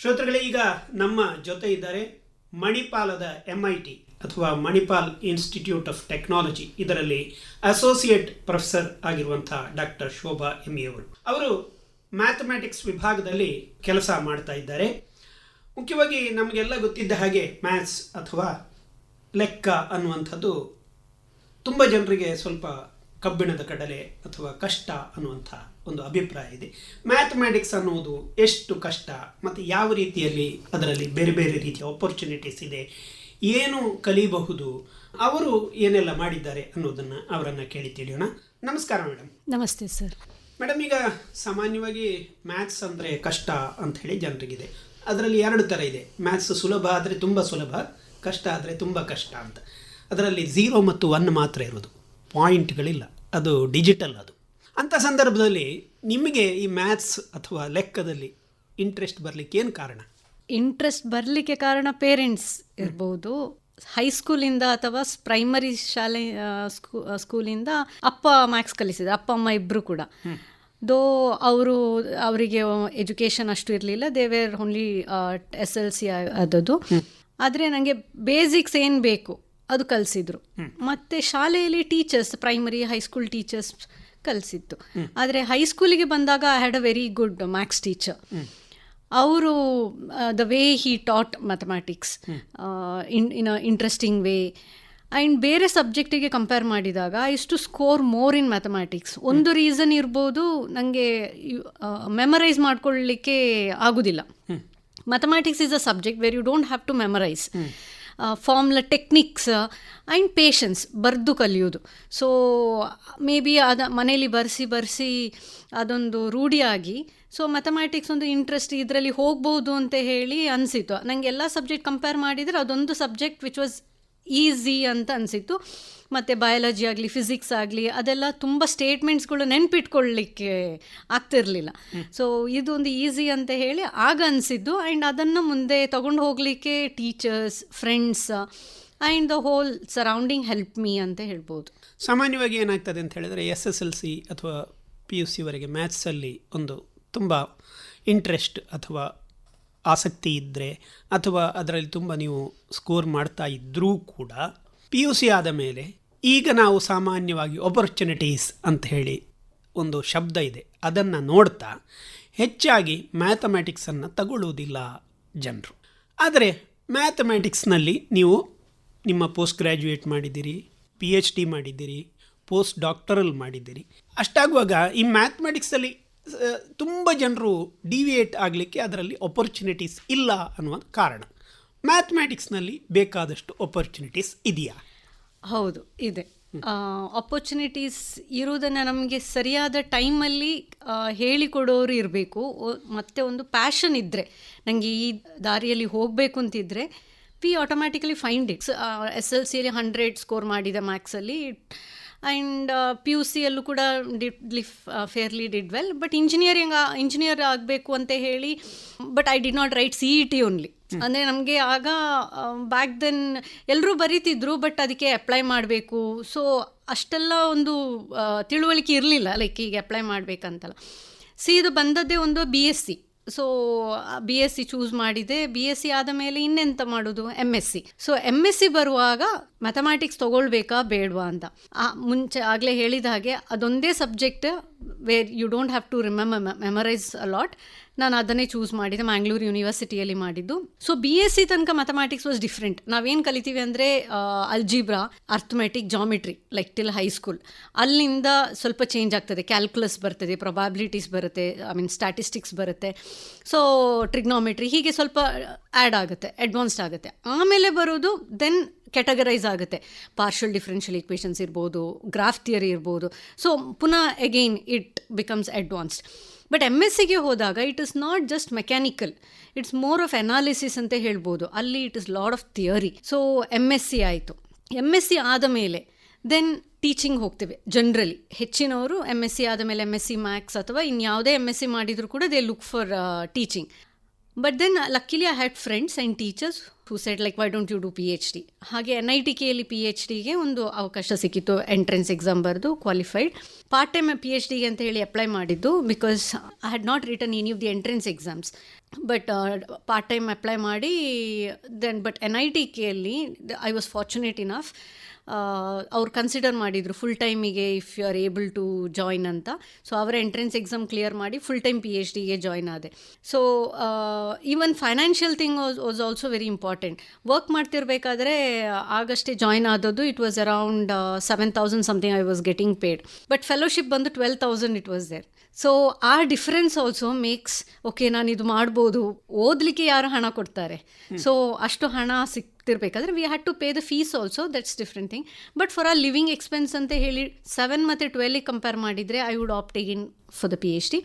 ಶ್ರೋತೃಗಳೇ, ಈಗ ನಮ್ಮ ಜೊತೆ ಇದ್ದಾರೆ ಮಣಿಪಾಲದ ಎಂ ಐ ಟಿ ಅಥವಾ ಮಣಿಪಾಲ್ ಇನ್ಸ್ಟಿಟ್ಯೂಟ್ ಆಫ್ ಟೆಕ್ನಾಲಜಿ ಇದರಲ್ಲಿ ಅಸೋಸಿಯೇಟ್ ಪ್ರೊಫೆಸರ್ ಆಗಿರುವಂತಹ ಡಾಕ್ಟರ್ ಶೋಭಾ ಎಂ ಅವರು. ಅವರು ಮ್ಯಾಥಮೆಟಿಕ್ಸ್ ವಿಭಾಗದಲ್ಲಿ ಕೆಲಸ ಮಾಡ್ತಾ ಇದ್ದಾರೆ. ಮುಖ್ಯವಾಗಿ ನಮಗೆಲ್ಲ ಗೊತ್ತಿದ್ದ ಹಾಗೆ ಮ್ಯಾಥ್ಸ್ ಅಥವಾ ಲೆಕ್ಕ ಅನ್ನುವಂಥದ್ದು ತುಂಬ ಜನರಿಗೆ ಸ್ವಲ್ಪ ಕಬ್ಬಿಣದ ಕಡಲೆ ಅಥವಾ ಕಷ್ಟ ಅನ್ನುವಂಥ ಒಂದು ಅಭಿಪ್ರಾಯ ಇದೆ. ಮ್ಯಾಥಮೆಟಿಕ್ಸ್ ಅನ್ನುವುದು ಎಷ್ಟು ಕಷ್ಟ ಮತ್ತು ಯಾವ ರೀತಿಯಲ್ಲಿ ಅದರಲ್ಲಿ ಬೇರೆ ಬೇರೆ ರೀತಿಯ ಆಪರ್ಚುನಿಟೀಸ್ ಇದೆ ಏನು ಕಲಿಯಬಹುದು ಅವರು ಏನೆಲ್ಲ ಮಾಡಿದ್ದಾರೆ ಅನ್ನೋದನ್ನು ಅವರನ್ನು ಕೇಳಿ ತಿಳಿಯೋಣ. ನಮಸ್ಕಾರ ಮೇಡಮ್. ನಮಸ್ತೆ ಸರ್. ಮೇಡಮ್ ಈಗ ಸಾಮಾನ್ಯವಾಗಿ ಮ್ಯಾಥ್ಸ್ ಅಂದರೆ ಕಷ್ಟ ಅಂತ ಹೇಳಿ ಜನರಿಗಿದೆ. ಅದರಲ್ಲಿ ಎರಡು ಥರ ಇದೆ. ಮ್ಯಾಥ್ಸ್ ಸುಲಭ ಆದರೆ ತುಂಬ ಸುಲಭ ಕಷ್ಟ ಆದರೆ ತುಂಬ ಕಷ್ಟ ಅಂತ. ಅದರಲ್ಲಿ ಝೀರೋ ಮತ್ತು ಒನ್ ಮಾತ್ರ ಇರೋದು. ಪಾಯಿಂಟ್ಗಳಿಲ್ಲ. ಅದು ಡಿಜಿಟಲ್ ಅದು. ಅಂಥ ಸಂದರ್ಭದಲ್ಲಿ ನಿಮಗೆ ಈ ಮ್ಯಾಥ್ಸ್ ಅಥವಾ ಲೆಕ್ಕದಲ್ಲಿ ಇಂಟ್ರೆಸ್ಟ್ ಬರಲಿಕ್ಕೆ ಏನು ಕಾರಣ? ಇಂಟ್ರೆಸ್ಟ್ ಬರಲಿಕ್ಕೆ ಕಾರಣ ಪೇರೆಂಟ್ಸ್ ಇರ್ಬೋದು. ಹೈಸ್ಕೂಲಿಂದ ಅಥವಾ ಪ್ರೈಮರಿ ಶಾಲೆ ಸ್ಕೂ ಸ್ಕೂಲಿಂದ ಅಪ್ಪ ಮ್ಯಾಥ್ಸ್ ಕಲಿಸಿದ್ರು ಅಪ್ಪ ಅಮ್ಮ ಇಬ್ಬರು ಕೂಡ. ದೋ ಅವರು ಅವರಿಗೆ ಎಜುಕೇಷನ್ ಅಷ್ಟು ಇರಲಿಲ್ಲ. They were only S L C ಆದದ್ದು ಆದರೆ ನನಗೆ ಬೇಸಿಕ್ಸ್ ಏನು ಬೇಕು? ಅದು ಕಲಿಸಿದ್ರು. ಮತ್ತೆ ಶಾಲೆಯಲ್ಲಿ teachers primary high school teachers ಕಲಿಸಿತ್ತು. ಆದರೆ ಹೈಸ್ಕೂಲಿಗೆ ಬಂದಾಗ I had a very good maths teacher ಅವರು the way he taught mathematics in in a interesting way and ಬೇರೆ ಸಬ್ಜೆಕ್ಟಿಗೆ ಕಂಪೇರ್ ಮಾಡಿದಾಗ ಇಷ್ಟು ಸ್ಕೋರ್ ಮೋರ್ ಇನ್ ಮ್ಯಾಥಮ್ಯಾಟಿಕ್ಸ್ ಒಂದು ರೀಸನ್ ಇರ್ಬೋದು ನನಗೆ ಮೆಮರೈಸ್ ಮಾಡ್ಕೊಳ್ಳಿಕ್ಕೆ ಆಗೋದಿಲ್ಲ. Mathematics is a subject where you don't have to memorise formula techniques and patience ಬರೆದು ಕಲಿಯೋದು ಸೊ ಮೇ ಬಿ ಅದ ಮನೇಲಿ ಬರೆಸಿ ಬರೆಸಿ ಅದೊಂದು ರೂಢಿಯಾಗಿ ಸೊ ಮ್ಯಾಥಮ್ಯಾಟಿಕ್ಸ್ ಒಂದು ಇಂಟ್ರೆಸ್ಟ್ ಇದರಲ್ಲಿ ಹೋಗ್ಬೋದು ಅಂತ ಹೇಳಿ ಅನಿಸಿತು ನನಗೆ ಎಲ್ಲ ಸಬ್ಜೆಕ್ಟ್ ಕಂಪೇರ್ ಮಾಡಿದರೆ ಅದೊಂದು ಸಬ್ಜೆಕ್ಟ್ ವಿಚ್ ವಾಸ್ ಈಸಿ ಅಂತ ಅನಿಸಿತ್ತು. ಮತ್ತು ಬಯಾಲಜಿ ಆಗಲಿ ಫಿಸಿಕ್ಸ್ ಆಗಲಿ ಅದೆಲ್ಲ ತುಂಬ ಸ್ಟೇಟ್ಮೆಂಟ್ಸ್ಗಳು ನೆನ್ಪಿಟ್ಕೊಳ್ಳಿಕ್ಕೆ ಆಗ್ತಿರಲಿಲ್ಲ. ಸೊ ಇದೊಂದು ಈಸಿ ಅಂತ ಹೇಳಿ ಆಗ ಅನಿಸಿದ್ದು. ಆ್ಯಂಡ್ ಅದನ್ನು ಮುಂದೆ ತೊಗೊಂಡು ಹೋಗಲಿಕ್ಕೆ teachers friends and the whole surrounding help me ಅಂತ ಹೇಳ್ಬೋದು. ಸಾಮಾನ್ಯವಾಗಿ ಏನಾಗ್ತದೆ ಅಂತ ಹೇಳಿದರೆ ಎಸ್ ಎಸ್ ಎಲ್ ಸಿ ಅಥವಾ ಪಿ ಯು ಸಿವರೆಗೆ ಮ್ಯಾಥ್ಸಲ್ಲಿ ಒಂದು ತುಂಬ ಇಂಟ್ರೆಸ್ಟ್ ಅಥವಾ ಆಸಕ್ತಿ ಇದ್ದರೆ ಅಥವಾ ಅದರಲ್ಲಿ ತುಂಬ ನೀವು ಸ್ಕೋರ್ ಮಾಡ್ತಾ ಇದ್ದರೂ ಕೂಡ ಪಿ ಯು ಸಿ ಆದ ಮೇಲೆ ಈಗ ನಾವು ಸಾಮಾನ್ಯವಾಗಿ ಆಪರ್ಚುನಿಟೀಸ್ ಅಂತ ಹೇಳಿ ಒಂದು ಶಬ್ದ ಇದೆ. ಅದನ್ನು ನೋಡ್ತಾ ಹೆಚ್ಚಾಗಿ ಮ್ಯಾಥಮೆಟಿಕ್ಸನ್ನು ತಗೊಳ್ಳುವುದಿಲ್ಲ ಜನರು. ಆದರೆ ಮ್ಯಾಥಮೆಟಿಕ್ಸ್ನಲ್ಲಿ ನೀವು ನಿಮ್ಮ ಪೋಸ್ಟ್ ಗ್ರ್ಯಾಜುಯೇಟ್ ಮಾಡಿದ್ದೀರಿ ಪಿ ಎಚ್ ಡಿ ಮಾಡಿದ್ದೀರಿ ಪೋಸ್ಟ್ ಡಾಕ್ಟರಲ್ ಮಾಡಿದ್ದೀರಿ. ಅಷ್ಟಾಗುವಾಗ ಈ ಮ್ಯಾಥಮೆಟಿಕ್ಸಲ್ಲಿ ತುಂಬ ಜನರು ಡಿವಿಯೇಟ್ ಆಗಲಿಕ್ಕೆ ಅದರಲ್ಲಿ ಅಪರ್ಚುನಿಟೀಸ್ ಇಲ್ಲ ಅನ್ನುವ ಕಾರಣ. ಮ್ಯಾಥಮ್ಯಾಟಿಕ್ಸ್ನಲ್ಲಿ ಬೇಕಾದಷ್ಟು ಅಪರ್ಚುನಿಟೀಸ್ ಇದೆಯಾ? ಹೌದು ಇದೆ. ಅಪರ್ಚುನಿಟೀಸ್ ಇರುವುದನ್ನು ನಮಗೆ ಸರಿಯಾದ ಟೈಮಲ್ಲಿ ಹೇಳಿಕೊಡೋರು ಇರಬೇಕು. ಮತ್ತು ಒಂದು ಪ್ಯಾಷನ್ ಇದ್ದರೆ ನನಗೆ ಈ ದಾರಿಯಲ್ಲಿ ಹೋಗಬೇಕು ಅಂತಿದ್ದರೆ we automatically find it's S L ಸಿಯಲ್ಲಿ ಹಂಡ್ರೆಡ್ ಸ್ಕೋರ್ ಮಾಡಿದ ಮ್ಯಾಕ್ಸಲ್ಲಿ ಆ್ಯಂಡ್ ಪಿ ಯು ಸಿಯಲ್ಲೂ ಕೂಡ ಡಿಡ್ಲಿ fairly did well but engineering engineer ಆಗಬೇಕು ಅಂತ ಹೇಳಿ but I did not write C E T only ಅಂದರೆ ನಮಗೆ ಆಗ ಬ್ಯಾಕ್ ದೆನ್ ಎಲ್ಲರೂ ಬರೀತಿದ್ರು ಬಟ್ ಅದಕ್ಕೆ ಅಪ್ಲೈ ಮಾಡಬೇಕು. ಸೊ ಅಷ್ಟೆಲ್ಲ ಒಂದು ತಿಳುವಳಿಕೆ ಇರಲಿಲ್ಲ ಲೈಕ್ ಈಗ ಅಪ್ಲೈ ಮಾಡಬೇಕಂತಲ್ಲ. ಸಿ ಇದು ಬಂದದ್ದೇ ಒಂದು B S C so B S C choose ಮಾಡಿದೆ. ಬಿ ಎಸ್ ಸಿ ಆದ ಮೇಲೆ ಇನ್ನೆಂತ ಮಾಡೋದು? M S C so M S C ಬರುವಾಗ ಮ್ಯಾಥಮ್ಯಾಟಿಕ್ಸ್ ತೊಗೊಳ್ಬೇಕಾ ಬೇಡವಾ ಅಂತ. ಮುಂಚೆ ಆಗಲೇ ಹೇಳಿದ ಹಾಗೆ ಅದೊಂದೇ subject where you don't have to remember memorize a lot ನಾನು ಅದನ್ನೇ ಚೂಸ್ ಮಾಡಿದೆ ಮ್ಯಾಂಗ್ಳೂರು ಯೂನಿವರ್ಸಿಟಿಯಲ್ಲಿ ಮಾಡಿದ್ದು. ಸೊ ಬಿ ಎಸ್ ಸಿ ತನಕ ಮ್ಯಾಥಮ್ಯಾಟಿಕ್ಸ್ ವಾಸ್ ಡಿಫ್ರೆಂಟ್ ನಾವೇನು ಕಲಿತೀವಿ ಅಂದರೆ algebra arithmetic geometry like till high school ಅಲ್ಲಿಂದ ಸ್ವಲ್ಪ ಚೇಂಜ್ ಆಗ್ತದೆ. ಕ್ಯಾಲ್ಕುಲಸ್ ಬರ್ತದೆ ಪ್ರೊಬಾಬಿಲಿಟೀಸ್ ಬರುತ್ತೆ ಐ ಮೀನ್ ಸ್ಟ್ಯಾಟಿಸ್ಟಿಕ್ಸ್ ಬರುತ್ತೆ. ಸೊ ಟ್ರಿಗ್ನಾಮೆಟ್ರಿ ಹೀಗೆ ಸ್ವಲ್ಪ ಆ್ಯಡ್ ಆಗುತ್ತೆ ಅಡ್ವಾನ್ಸ್ಡ್ ಆಗುತ್ತೆ. ಆಮೇಲೆ ಬರೋದು ದೆನ್ ಕೆಟಗರೈಸ್ ಆಗುತ್ತೆ. ಪಾರ್ಷಲ್ ಡಿಫ್ರೆನ್ಷಿಯಲ್ ಈಕ್ವೇಷನ್ಸ್ ಇರ್ಬೋದು ಗ್ರಾಫ್ ಥಿಯರಿ ಇರ್ಬೋದು. ಸೊ ಪುನಃ again it becomes advanced but M S ಸಿಗೆ ಹೋದಾಗ it is not just mechanical it's more of analysis ಅಂತ ಹೇಳ್ಬೋದು. ಅಲ್ಲಿ it is lot of theory so M S C ಆಯಿತು. M S C ಆದ ಮೇಲೆ ದೆನ್ ಟೀಚಿಂಗ್ ಹೋಗ್ತೇವೆ ಜನರಲಿ ಹೆಚ್ಚಿನವರು ಎಂ ಎಸ್ ಸಿ ಆದ ಮೇಲೆ ಎಂ ಎಸ್ ಸಿ ಮ್ಯಾಕ್ಸ್ ಅಥವಾ ಇನ್ಯಾವುದೇ ಎಂ ಎಸ್ ಸಿ ಮಾಡಿದರೂ ಕೂಡ they look for teaching but then luckily I had friends and teachers who said like why don't you do P H D ಹಾಗೆ N I T ಕೆಯಲ್ಲಿ P H ಡಿಗೆ ಒಂದು ಅವಕಾಶ ಸಿಕ್ಕಿತ್ತು ಎಂಟ್ರೆನ್ಸ್ ಎಕ್ಸಾಮ್ ಬರೆದು qualified part time P H ಡಿಗೆ ಅಂತ ಹೇಳಿ ಅಪ್ಲೈ ಮಾಡಿದ್ದು because I had not written any of the entrance exams but part time apply ಮಾಡಿ then but N I T ಕೆಯಲ್ಲಿ I was fortunate enough ಅವ್ರು consider ಮಾಡಿದರು full ಟೈಮಿಗೆ if you are able to join ಅಂತ. So ಅವರ entrance exam clear ಮಾಡಿ full time P H ಡಿಗೆ join ಆದೆ. So even financial thing was also very important work ಮಾಡ್ತಿರ್ಬೇಕಾದ್ರೆ ಆಗಷ್ಟೇ join ಆದದ್ದು it was around seven thousand something I was getting paid but fellowship ಬಂದು twelve thousand it was there so ಆ difference also makes okay ನಾನು ಇದು ಮಾಡ್ಬೋದು, ಓದಲಿಕ್ಕೆ ಯಾರು ಹಣ ಕೊಡ್ತಾರೆ? ಸೊ ಅಷ್ಟು ಹಣ ಸಿಗ್ತಿರ್ಬೇಕಾದ್ರೆ we had to pay the fees also that's different thing but for ಆ ಲಿವಿಂಗ್ ಎಕ್ಸ್ಪೆನ್ಸ್ ಅಂತ ಹೇಳಿ ಸೆವೆನ್ ಮತ್ತು ಟ್ವೆಲ್ಗೆ ಕಂಪೇರ್ ಮಾಡಿದರೆ I would opt in for the P H D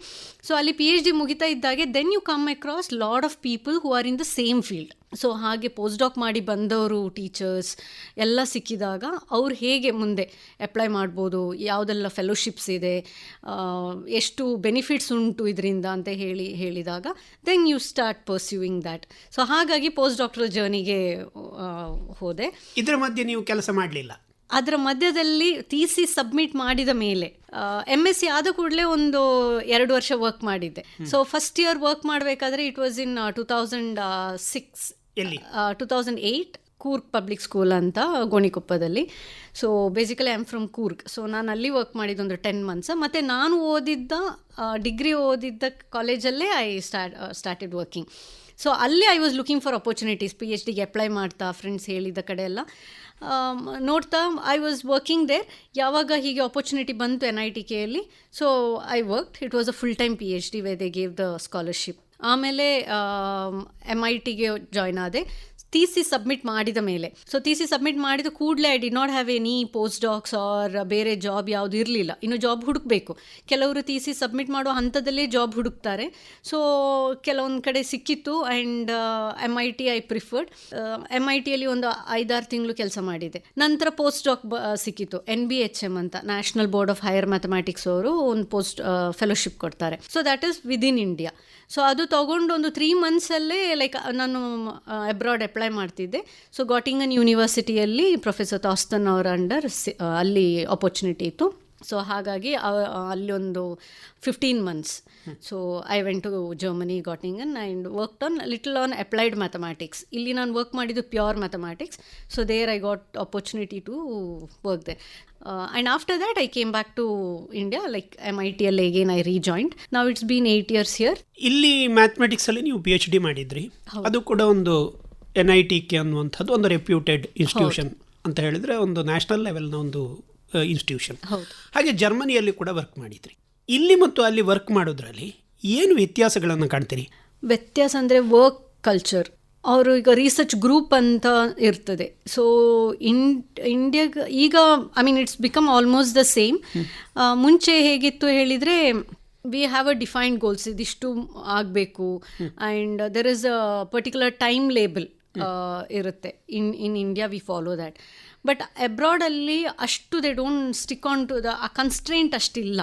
so ಅಲ್ಲಿ ಪಿ ಎಚ್ ಡಿ ಮುಗಿತಾ ಇದ್ದಾಗೆ then you come across lot of people who are in the same field so ಹಾಗೆ post doc ಮಾಡಿ ಬಂದವರು teachers ಎಲ್ಲ ಸಿಕ್ಕಿದಾಗ ಅವ್ರು ಹೇಗೆ ಮುಂದೆ ಅಪ್ಲೈ ಮಾಡ್ಬೋದು, ಯಾವುದೆಲ್ಲ ಫೆಲೋಶಿಪ್ಸ್ ಇದೆ ಎಷ್ಟು ಬೆನಿಫಿಟ್ಸ್ ಉಂಟು ಇದರಿಂದ ಅಂತ ಹೇಳಿ, ಹೇಳಿದಾಗ then you start pursuing that so ಹಾಗಾಗಿ ಪೋಸ್ಟ್ ಡಾಕ್ಟರ್ ಜರ್ನಿಗೆ ಹೋದೆ. ಇದರ ಮಧ್ಯೆ ನೀವು ಕೆಲಸ ಮಾಡಲಿಲ್ಲ? ಅದರ ಮಧ್ಯದಲ್ಲಿ ಟಿ ಸಿ ಸಬ್ಮಿಟ್ ಮಾಡಿದ ಮೇಲೆ ಎಂ ಎಸ್ ಸಿ ಆದ ಕೂಡಲೇ ಒಂದು ಎರಡು ವರ್ಷ ವರ್ಕ್ ಮಾಡಿದ್ದೆ. ಸೊ ಫಸ್ಟ್ ಇಯರ್ ವರ್ಕ್ ಮಾಡಬೇಕಾದ್ರೆ it was in two thousand six ಎಲ್ಲಿ? Two thousand eight Coorg public school ಅಂತ ಗೋಣಿಕೊಪ್ಪದಲ್ಲಿ. So basically I am from Coorg so ನಾನು ಅಲ್ಲಿ ವರ್ಕ್ ಮಾಡಿದ್ದೊಂದು ಟೆನ್ ಮಂತ್ಸ್ ಮತ್ತು ನಾನು ಓದಿದ್ದ ಡಿಗ್ರಿ ಓದಿದ್ದ ಕಾಲೇಜಲ್ಲೇ I start started working so ಅಲ್ಲಿ I was looking for opportunities P H ಡಿಗೆ ಅಪ್ಲೈ ಮಾಡ್ತಾ ಫ್ರೆಂಡ್ಸ್ ಹೇಳಿದ ಕಡೆ ಎಲ್ಲ. ಆಮ್, ನೋಡ್ತಾ ಐ ವಾಸ್ ವರ್ಕಿಂಗ್ ದೇರ್ ಯಾವಾಗ ಹೀಗೆ ಅಪರ್ಚುನಿಟಿ ಬಂತು N I T ಕೆಯಲ್ಲಿ so I worked it was a full time P H D way they gave the scholarship ಆಮೇಲೆ ಎಂ ಐ ಟಿಗೆ ಜಾಯ್ನ್ ಆದೆ. ಟಿ ಸಿ ಸಬ್ಮಿಟ್ ಮಾಡಿದ ಮೇಲೆ. So T C submit ಮಾಡಿದ ಕೂಡಲೇ I did not have any post docs or ಬೇರೆ job ಯಾವುದು ಇರಲಿಲ್ಲ. ಇನ್ನು ಜಾಬ್ ಹುಡುಕಬೇಕು. ಕೆಲವರು ಟಿ ಸಿ ಸಬ್ಮಿಟ್ ಮಾಡೋ ಹಂತದಲ್ಲೇ ಜಾಬ್ ಹುಡುಕ್ತಾರೆ. ಸೊ ಕೆಲವೊಂದು ಕಡೆ ಸಿಕ್ಕಿತ್ತು and M I T I preferred M I ಟಿಯಲ್ಲಿ ಒಂದು ಐದಾರು ತಿಂಗಳು ಕೆಲಸ ಮಾಡಿದೆ. ನಂತರ ಪೋಸ್ಟ್ ಡಾಕ್ ಬ ಸಿಕ್ಕಿತ್ತು. ಎನ್ ಬಿ ಎಚ್ ಎಂ ಅಂತ. National board of higher mathematics ಅವರು ಒಂದು ಪೋಸ್ಟ್ ಫೆಲೋಶಿಪ್ ಕೊಡ್ತಾರೆ. So that is within India so ಅದು ತಗೊಂಡು ಒಂದು ತ್ರೀ ಮಂತ್ಸಲ್ಲೇ ಲೈಕ್ ನಾನು ಅಬ್ರಾಡ್ ಅಪ್ಲೈ ಮಾಡ್ತಿದ್ದೆ. ಸೊ ಗಾಟಿಂಗನ್ ಯೂನಿವರ್ಸಿಟಿಯಲ್ಲಿ ಪ್ರೊಫೆಸರ್ ತಾಸ್ತನ್ ಅವರ ಅಂಡರ್ ಅಲ್ಲಿ ಅಪರ್ಚುನಿಟಿ ಇತ್ತು. ಸೊ ಹಾಗಾಗಿ ಅಲ್ಲೊಂದು ಅಲ್ಲಿ ಒಂದು fifteen months so I went to Germany an and work on little on applied mathematics ಇಲ್ಲಿ ನಾನು ವರ್ಕ್ ಮಾಡಿದ್ದು pure mathematics so there I got opportunity to work there and after that I came back to India like M I T ಅಲ್ಲಿ again I rejoined ನಾವು it's been eight years year ಇಲ್ಲಿ ಮ್ಯಾಥಮೆಟಿಕ್ಸಲ್ಲಿ ನೀವು P H D ಮಾಡಿದ್ರಿ. ಅದು ಕೂಡ ಒಂದು N I T K ಅನ್ನುವಂಥದ್ದು ಒಂದು ರೆಪ್ಯೂಟೆಡ್ ಇನ್ಸ್ಟಿಟ್ಯೂಷನ್ ಅಂತ ಹೇಳಿದ್ರೆ ಒಂದು ನ್ಯಾಷನಲ್ ಲೆವೆಲ್ನ ಒಂದು ಇನ್ಸ್ಟಿಟ್ಯೂಷನ್ ಹಾಗೆ ಜರ್ಮನಿಯಲ್ಲಿ ಕೂಡ ವರ್ಕ್ ಮಾಡಿದ್ರಿ. ಇಲ್ಲಿ ಮತ್ತು ಅಲ್ಲಿ ವರ್ಕ್ ಮಾಡೋದ್ರಲ್ಲಿ ಏನು ವ್ಯತ್ಯಾಸಗಳನ್ನು ಕಾಣ್ತೀರಿ? ವ್ಯತ್ಯಾಸ ಅಂದರೆ ವರ್ಕ್ ಕಲ್ಚರ್ ಅವರು ಈಗ ರಿಸರ್ಚ್ ಗ್ರೂಪ್ ಅಂತ ಇರ್ತದೆ. ಸೊ ಇನ್ ಇಂಡಿಯಾಗ ಈಗ I mean it's become almost the same ಮುಂಚೆ ಹೇಗಿತ್ತು ಹೇಳಿದರೆ we have a defined goals ಇದಿಷ್ಟು ಆಗಬೇಕು. And there is a particular time label ಇರುತ್ತೆ. In in India we follow that but ಅಬ್ರಾಡಲ್ಲಿ ಅಷ್ಟು they don't stick on to the ಆ constraint ಅಷ್ಟಿಲ್ಲ.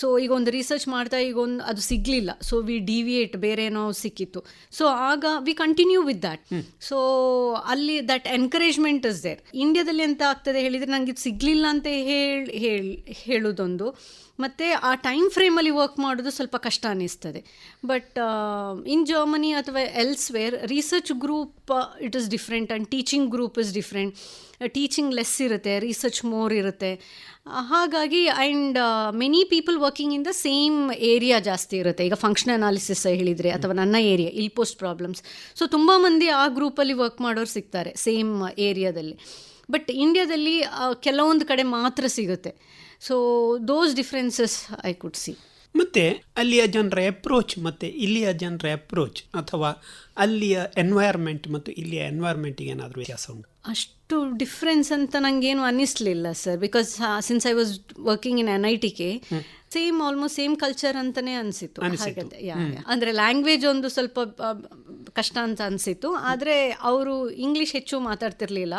So ಈಗ ಒಂದು ರಿಸರ್ಚ್ ಮಾಡ್ತಾ ಈಗ ಒಂದು ಅದು ಸಿಗಲಿಲ್ಲ. ಸೊ ವಿ ಡಿವಿಯೇಟ್ ಬೇರೆ ಏನೋ ಸಿಕ್ಕಿತ್ತು. ಸೊ ಆಗ we continue with that so ಅಲ್ಲಿ ದಟ್ ಎನ್ಕರೇಜ್ಮೆಂಟ್ ಇಸ್ ದೇರ್ ಇಂಡಿಯಾದಲ್ಲಿ ಎಂತ ಆಗ್ತದೆ ಹೇಳಿದರೆ ನನಗೆ ಇದು ಸಿಗಲಿಲ್ಲ ಅಂತ ಹೇಳಿ ಹೇಳಿ ಹೇಳೋದೊಂದು. ಮತ್ತು ಆ ಟೈಮ್ ಫ್ರೇಮಲ್ಲಿ ವರ್ಕ್ ಮಾಡೋದು ಸ್ವಲ್ಪ ಕಷ್ಟ ಅನ್ನಿಸ್ತದೆ ಬಟ್ ಇನ್ ಜರ್ಮನಿ ಅಥವಾ elsewhere research group it is different and teaching group is different teaching less ಇರುತ್ತೆ ರಿಸರ್ಚ್ ಮೋರ್ ಇರುತ್ತೆ. ಹಾಗಾಗಿ and many people working in the same area ಜಾಸ್ತಿ ಇರುತ್ತೆ. ಈಗ ಫಂಕ್ಷನ್ ಅನಾಲಿಸಿಸ್ ಹೇಳಿದರೆ, ಅಥವಾ ನನ್ನ area ill posed problems so ತುಂಬ ಮಂದಿ ಆ ಗ್ರೂಪಲ್ಲಿ ವರ್ಕ್ ಮಾಡೋರು ಸಿಗ್ತಾರೆ ಸೇಮ್ ಏರಿಯಾದಲ್ಲಿ ಬಟ್ ಇಂಡಿಯಾದಲ್ಲಿ ಕೆಲವೊಂದು ಕಡೆ ಮಾತ್ರ ಸಿಗುತ್ತೆ. So those differences I could see ಮತ್ತು ಅಲ್ಲಿಯ ಜನರ ಅಪ್ರೋಚ್ ಮತ್ತು ಇಲ್ಲಿಯ ಜನರ ಅಪ್ರೋಚ್ ಅಥವಾ ಅಲ್ಲಿಯ ಎನ್ವೈರ್ಮೆಂಟ್ ಮತ್ತು ಇಲ್ಲಿಯ ಎನ್ವೈರ್ಮೆಂಟಿಗೆ ಏನಾದರೂ ವ್ಯತ್ಯಾಸ ಉಂಟು? ಅಷ್ಟು ಡಿಫ್ರೆನ್ಸ್ ಅಂತ ನನಗೇನು ಅನ್ನಿಸ್ಲಿಲ್ಲ sir because since I was working in N I T K same almost same culture ಅಂತಾನೆ ಅನಿಸಿತ್ತು. ಅನಿಸಿತು. ಅಂದರೆ ಲ್ಯಾಂಗ್ವೇಜ್ ಒಂದು ಸ್ವಲ್ಪ ಕಷ್ಟ ಅಂತ ಅನಿಸಿತು ಆದರೆ ಅವರು ಇಂಗ್ಲೀಷ್ ಹೆಚ್ಚು ಮಾತಾಡ್ತಿರ್ಲಿಲ್ಲ.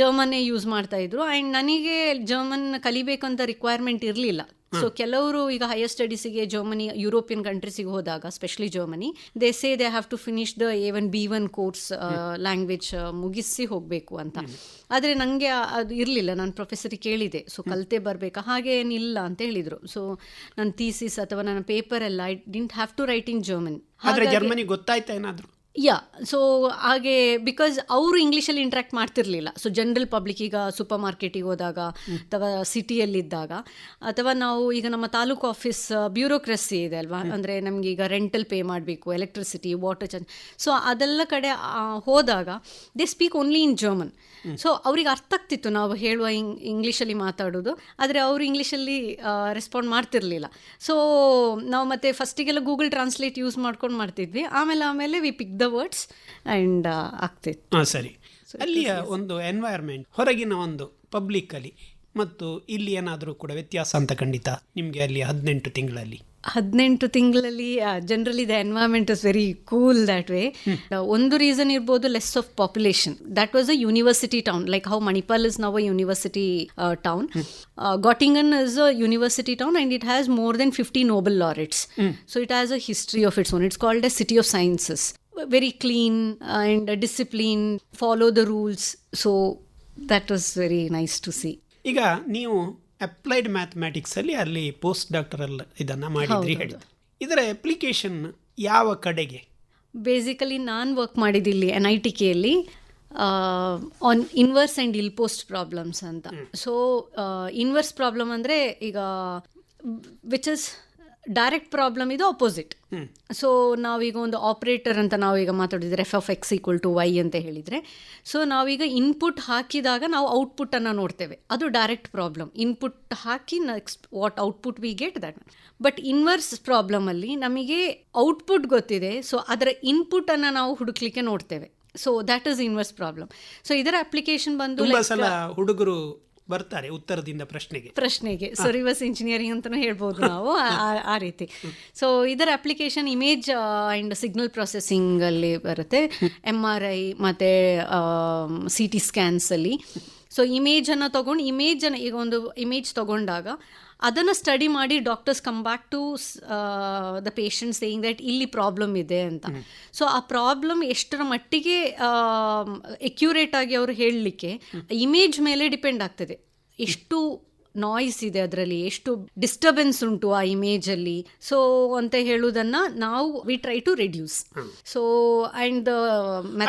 ಜರ್ಮನ್ನೇ ಯೂಸ್ ಮಾಡ್ತಾ ಇದ್ರು. ಆ್ಯಂಡ್ ನನಗೆ ಜರ್ಮನ್ ಕಲಿಬೇಕಂತ ರಿಕ್ವೈರ್ಮೆಂಟ್ ಇರಲಿಲ್ಲ. ಸೊ ಕೆಲವರು ಈಗ ಹೈಯರ್ ಸ್ಟಡೀಸಿಗೆ ಜರ್ಮನಿ ಯುರೋಪಿಯನ್ ಕಂಟ್ರೀಸಿಗೆ ಹೋದಾಗ specially Germany they say they have to finish the A one B one course language ಮುಗಿಸಿ ಹೋಗಬೇಕು ಅಂತ. ಆದರೆ ನನಗೆ ಅದು ಇರಲಿಲ್ಲ. ನಾನು ಪ್ರೊಫೆಸರಿಗೆ ಕೇಳಿದೆ. ಸೊ ಕಲಿತೆ ಬರಬೇಕಾ? ಹಾಗೆ ಏನಿಲ್ಲ ಅಂತ ಹೇಳಿದರು. ಸೊ ನನ್ನ ಥೀಸಿಸ್ ಅಥವಾ ನನ್ನ ಪೇಪರ್ ಎಲ್ಲ I didn't have to write in German ಆದ್ರೆ ಜರ್ಮನಿ ಗೊತ್ತಾಯ್ತಾ ಏನಾದ್ರು? ಯಾ ಸೊ ಹಾಗೆ ಬಿಕಾಸ್ ಅವರು ಇಂಗ್ಲೀಷಲ್ಲಿ ಇಂಟ್ರ್ಯಾಕ್ಟ್ ಮಾಡ್ತಿರ್ಲಿಲ್ಲ. ಸೊ ಜನರಲ್ ಪಬ್ಲಿಕ್ ಈಗ ಸೂಪರ್ ಮಾರ್ಕೆಟಿಗೆ ಹೋದಾಗ ಅಥವಾ ಸಿಟಿಯಲ್ಲಿದ್ದಾಗ ಅಥವಾ ನಾವು ಈಗ ನಮ್ಮ ತಾಲೂಕು ಆಫೀಸ್ ಬ್ಯೂರೋಕ್ರಸಿ ಇದೆ ಅಲ್ವಾ? ಅಂದರೆ ನಮಗೆ ಈಗ ರೆಂಟಲ್ ಪೇ ಮಾಡಬೇಕು ಎಲೆಕ್ಟ್ರಿಸಿಟಿ ವಾಟರ್ ಚಾರ್ಜ್ ಸೊ ಅದೆಲ್ಲ ಕಡೆ ಹೋದಾಗ they speak only in German so ಅವ್ರಿಗೆ ಅರ್ಥ ಆಗ್ತಿತ್ತು ನಾವು ಹೇಳುವ ಇಂಗ್ ಇಂಗ್ಲೀಷಲ್ಲಿ ಮಾತಾಡೋದು ಆದರೆ ಅವರು ಇಂಗ್ಲೀಷಲ್ಲಿ ರೆಸ್ಪಾಂಡ್ ಮಾಡ್ತಿರ್ಲಿಲ್ಲ. ಸೊ ನಾವು ಮತ್ತೆ ಫಸ್ಟಿಗೆಲ್ಲ ಗೂಗಲ್ ಟ್ರಾನ್ಸ್ಲೇಟ್ ಯೂಸ್ ಮಾಡ್ಕೊಂಡು ಮಾಡ್ತಿದ್ವಿ. ಆಮೇಲೆ ಆಮೇಲೆ we pick the words and ಆಗ್ತಿತ್ತು. ಹಾಂ ಸರಿ. ಅಲ್ಲಿಯ ಒಂದು ಎನ್ವೈರ್ಮೆಂಟ್ ಹೊರಗಿನ ಒಂದು ಪಬ್ಲಿಕ್ ಅಲ್ಲಿ ಮತ್ತು ಇಲ್ಲಿ ಏನಾದರೂ ಕೂಡ ವ್ಯತ್ಯಾಸ ಅಂತ ಖಂಡಿತ ನಿಮಗೆ ಅಲ್ಲಿ ಹದಿನೆಂಟು ತಿಂಗಳಲ್ಲಿ. ಹದಿನೆಂಟು ತಿಂಗಳಲ್ಲಿ generally the environment is very cool that way ಒಂದು ರೀಸನ್ ಇರ್ಬೋದು less of population that was a university town like how Manipal is now a university town Gottingen is a university town and it has more than fifty Nobel laureates so it has a history of its own it's called a city of sciences very clean and disciplined, follow the rules. So that was very nice to see. ಈಗ ನೀವು applied mathematics ಅಲ್ಲಿ ಅಲ್ಲಿ post doctoral ಇದನ್ನ ಮಾಡಿದ್ರಿ ಹೇಳಿದ್ರು. ಇದರ application ಯಾವ ಕಡೆಗೆ? ಬೇಸಿಕಲಿ ನಾನು ವರ್ಕ್ ಮಾಡಿದ್ದಿಲ್ಲಿ N I T ಕೆಯಲ್ಲಿ on inverse and ill posed problems ಅಂತ. ಸೊ ಇನ್ವರ್ಸ್ ಪ್ರಾಬ್ಲಮ್ ಅಂದರೆ ಈಗ ವಿಚ್ ಇಸ್ ಡೈರೆಕ್ಟ್ ಪ್ರಾಬ್ಲಮ್ ಇದು ಅಪೋಸಿಟ್. ಸೊ ನಾವೀಗ ಒಂದು ಆಪ್ರೇಟರ್ ಅಂತ ನಾವೀಗ ಮಾತಾಡಿದ್ರೆ F of X equal to Y ಅಂತ ಹೇಳಿದರೆ. ಸೊ ನಾವೀಗ ಇನ್ಪುಟ್ ಹಾಕಿದಾಗ ನಾವು ಔಟ್ಪುಟ್ಟನ್ನು ನೋಡ್ತೇವೆ. ಅದು direct problem input hockey next what output we get that but inverse ಪ್ರಾಬ್ಲಮಲ್ಲಿ ನಮಗೆ ಔಟ್ಪುಟ್ ಗೊತ್ತಿದೆ. ಸೊ ಅದರ ಇನ್ಪುಟನ್ನು ನಾವು ಹುಡುಕ್ಲಿಕ್ಕೆ ನೋಡ್ತೇವೆ. So that is inverse problem so ಇದರ ಅಪ್ಲಿಕೇಶನ್ ಬಂದು ಹುಡುಗರು ಬರ್ತಾರೆ ಉತ್ತರದಿಂದ ಪ್ರಶ್ನೆಗೆ. ಪ್ರಶ್ನೆಗೆ. ಸೊ ರಿವರ್ಸ್ ಇಂಜಿನಿಯರಿಂಗ್ ಅಂತಲೂ ಹೇಳ್ಬೋದು ನಾವು. ಆ- ರೀತಿ. ಸೊ ಇದರ application image and signal processing ಅಲ್ಲಿ ಬರುತ್ತೆ. ಎಂ ಆರ್ ಐ ಮತ್ತು ಸಿ ಟಿ ಸ್ಕ್ಯಾನ್ಸಲ್ಲಿ ಸೊ ಇಮೇಜನ್ನು ತೊಗೊಂಡು ಇಮೇಜನ್ನು ಈಗ ಒಂದು ಇಮೇಜ್ ತೊಗೊಂಡಾಗ ಅದನ್ನು ಸ್ಟಡಿ ಮಾಡಿ doctors come back to the patient saying that ಇಲ್ಲಿ ಪ್ರಾಬ್ಲಮ್ ಇದೆ ಅಂತ. ಸೊ ಆ ಪ್ರಾಬ್ಲಮ್ ಎಷ್ಟರ ಮಟ್ಟಿಗೆ ಎಕ್ಯೂರೇಟ್ ಆಗಿ ಅವರು ಹೇಳಲಿಕ್ಕೆ ಇಮೇಜ್ ಮೇಲೆ ಡಿಪೆಂಡ್ ಆಗ್ತದೆ. ಎಷ್ಟು ನಾಯ್ಸ್ ಇದೆ ಅದರಲ್ಲಿ ಎಷ್ಟು ಡಿಸ್ಟರ್ಬೆನ್ಸ್ ಉಂಟು ಆ ಇಮೇಜಲ್ಲಿ ಸೊ ಅಂತ ಹೇಳುವುದನ್ನು ನಾವು we try to reduce so and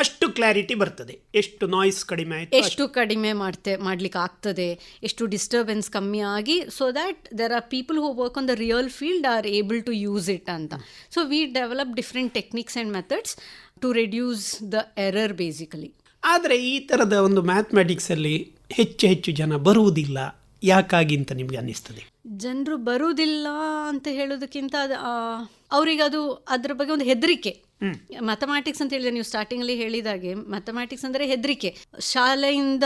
ಅಷ್ಟು ಕ್ಲಾರಿಟಿ ಬರ್ತದೆ. ಎಷ್ಟು ನಾಯ್ಸ್ ಕಡಿಮೆ ಆಯ್ತು ಎಷ್ಟು ಕಡಿಮೆ ಮಾಡ್ತೆ ಮಾಡ್ಲಿಕ್ಕೆ ಆಗ್ತದೆ ಎಷ್ಟು ಡಿಸ್ಟರ್ಬೆನ್ಸ್ ಕಮ್ಮಿ ಆಗಿ so that there are people who work on the real field are able to use it ಅಂತ. So we develop different techniques and methods to reduce the error basically ಆದರೆ ಈ ಥರದ ಒಂದು ಮ್ಯಾಥ್ಮೆಟಿಕ್ಸಲ್ಲಿ ಅಲ್ಲಿ ಹೆಚ್ಚು ಹೆಚ್ಚು ಜನ ಬರುವುದಿಲ್ಲ. ಯಾಕಾಗಿ ಅಂತ ನಿಮ್ಗೆ ಅನ್ನಿಸ್ತದೆ? ಜನರು ಬರುವುದಿಲ್ಲ ಅಂತ ಹೇಳೋದಕ್ಕಿಂತ ಅವರಿಗೆ ಅದು ಅದ್ರ ಬಗ್ಗೆ ಒಂದು ಹೆದರಿಕೆ. ಮ್ಯಾಥಮ್ಯಾಟಿಕ್ಸ್ ಅಂತ ಹೇಳಿದೆ ನೀವು ಸ್ಟಾರ್ಟಿಂಗಲ್ಲಿ ಹೇಳಿದಾಗೆ ಮ್ಯಾಥಮ್ಯಾಟಿಕ್ಸ್ ಅಂದ್ರೆ ಹೆದರಿಕೆ. ಶಾಲೆಯಿಂದ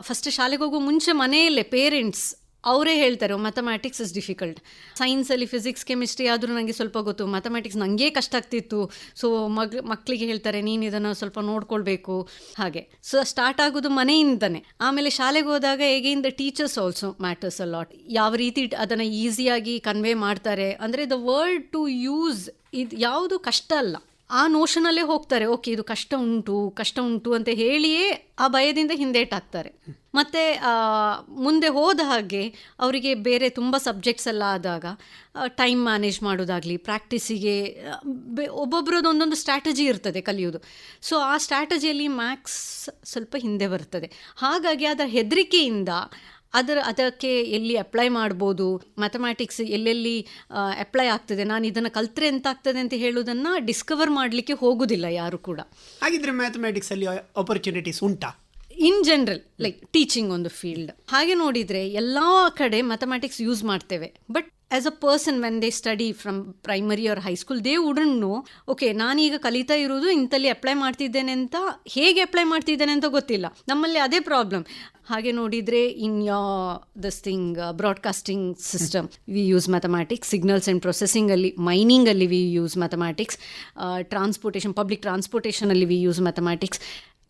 ಫಸ್ಟ್ ಶಾಲೆಗೆ ಹೋಗೋ ಮುಂಚೆ ಮನೆಯಲ್ಲೇ ಪೇರೆಂಟ್ಸ್ ಅವರೇ ಹೇಳ್ತಾರೆ ಮ್ಯಾಥಮ್ಯಾಟಿಕ್ಸ್ ಇಸ್ ಡಿಫಿಕಲ್ಟ್ ಸೈನ್ಸಲ್ಲಿ ಫಿಸಿಕ್ಸ್ ಕೆಮಿಸ್ಟ್ರಿ ಆದರೂ ನನಗೆ ಸ್ವಲ್ಪ ಗೊತ್ತು. ಮ್ಯಾಥಮ್ಯಾಟಿಕ್ಸ್ ನನಗೆ ಕಷ್ಟ ಆಗ್ತಿತ್ತು. ಸೊ ಮಗ್ ಮಕ್ಕಳಿಗೆ ಹೇಳ್ತಾರೆ, ನೀನು ಇದನ್ನು ಸ್ವಲ್ಪ ನೋಡ್ಕೊಳ್ಬೇಕು. ಹಾಗೆ. ಸೊ ಸ್ಟಾರ್ಟ್ ಆಗೋದು ಮನೆಯಿಂದನೇ. ಆಮೇಲೆ ಶಾಲೆಗೆ ಹೋದಾಗ ಹೇಗೆಯಿಂದ teachers also matters a lot ಯಾವ ರೀತಿ ಅದನ್ನು ಈಸಿಯಾಗಿ ಕನ್ವೇ ಮಾಡ್ತಾರೆ. ಅಂದರೆ ದ ವರ್ಡ್ ಟು ಯೂಸ್ ಇದು ಯಾವುದು ಕಷ್ಟ ಅಲ್ಲ. ಆ ನೋಷನಲ್ಲೇ ಹೋಗ್ತಾರೆ, ಓಕೆ, ಇದು ಕಷ್ಟ ಉಂಟು ಕಷ್ಟ ಉಂಟು ಅಂತ ಹೇಳಿಯೇ ಆ ಭಯದಿಂದ ಹಿಂದೇಟಾಗ್ತಾರೆ. ಮತ್ತು ಮುಂದೆ ಹೋದ ಹಾಗೆ ಅವರಿಗೆ ಬೇರೆ ತುಂಬ ಸಬ್ಜೆಕ್ಟ್ಸ್ ಎಲ್ಲ ಆದಾಗ ಟೈಮ್ ಮ್ಯಾನೇಜ್ ಮಾಡೋದಾಗಲಿ ಪ್ರಾಕ್ಟೀಸಿಗೆ ಒಬ್ಬೊಬ್ಬರದ್ದು ಒಂದೊಂದು ಸ್ಟ್ರಾಟಜಿ ಇರ್ತದೆ ಕಲಿಯೋದು ಸೊ ಆ ಸ್ಟ್ರಾಟಜಿಯಲ್ಲಿ ಮ್ಯಾಕ್ಸ್ ಸ್ವಲ್ಪ ಹಿಂದೆ ಬರ್ತದೆ. ಹಾಗಾಗಿ ಅದರ ಹೆದರಿಕೆಯಿಂದ ಅದರ, ಅದಕ್ಕೆ ಎಲ್ಲಿ ಅಪ್ಲೈ ಮಾಡ್ಬೋದು ಮ್ಯಾಥಮ್ಯಾಟಿಕ್ಸ್ ಎಲ್ಲೆಲ್ಲಿ ಅಪ್ಲೈ ಆಗ್ತದೆ, ನಾನು ಇದನ್ನು ಕಲ್ತ್ರೆ ಎಂತ ಆಗ್ತದೆ ಅಂತ ಹೇಳೋದನ್ನು ಡಿಸ್ಕವರ್ ಮಾಡಲಿಕ್ಕೆ ಹೋಗೋದಿಲ್ಲ ಯಾರು ಕೂಡ. ಹಾಗಿದ್ರೆ ಮ್ಯಾಥಮ್ಯಾಟಿಕ್ಸ್ ಅಲ್ಲಿ ಆಪರ್ಚುನಿಟೀಸ್ ಉಂಟಾ? ಇನ್ ಜನರಲ್ ಲೈಕ್ ಟೀಚಿಂಗ್ ಒಂದು ಫೀಲ್ಡ್ ಹಾಗೆ ನೋಡಿದರೆ ಎಲ್ಲ ಕಡೆ ಮ್ಯಾಥಮೆಟಿಕ್ಸ್ ಯೂಸ್ ಮಾಡ್ತೇವೆ. But as a person when they study from primary or high school they ಉಡನ್ನು okay ನಾನೀಗ ಕಲಿತಾ ಇರೋದು ಇಂಥಲ್ಲಿ ಅಪ್ಲೈ ಮಾಡ್ತಿದ್ದೇನೆ ಅಂತ, ಹೇಗೆ ಅಪ್ಲೈ ಮಾಡ್ತಿದ್ದೇನೆ ಅಂತ ಗೊತ್ತಿಲ್ಲ. ನಮ್ಮಲ್ಲಿ ಅದೇ ಪ್ರಾಬ್ಲಮ್ ಹಾಗೆ ನೋಡಿದರೆ in yeah this thing broadcasting system we use mathematics signals and ಪ್ರೊಸೆಸಿಂಗಲ್ಲಿ ಮೈನಿಂಗಲ್ಲಿ we use mathematics transportation public ಟ್ರಾನ್ಸ್ಪೋರ್ಟೇಷನಲ್ಲಿ we use mathematics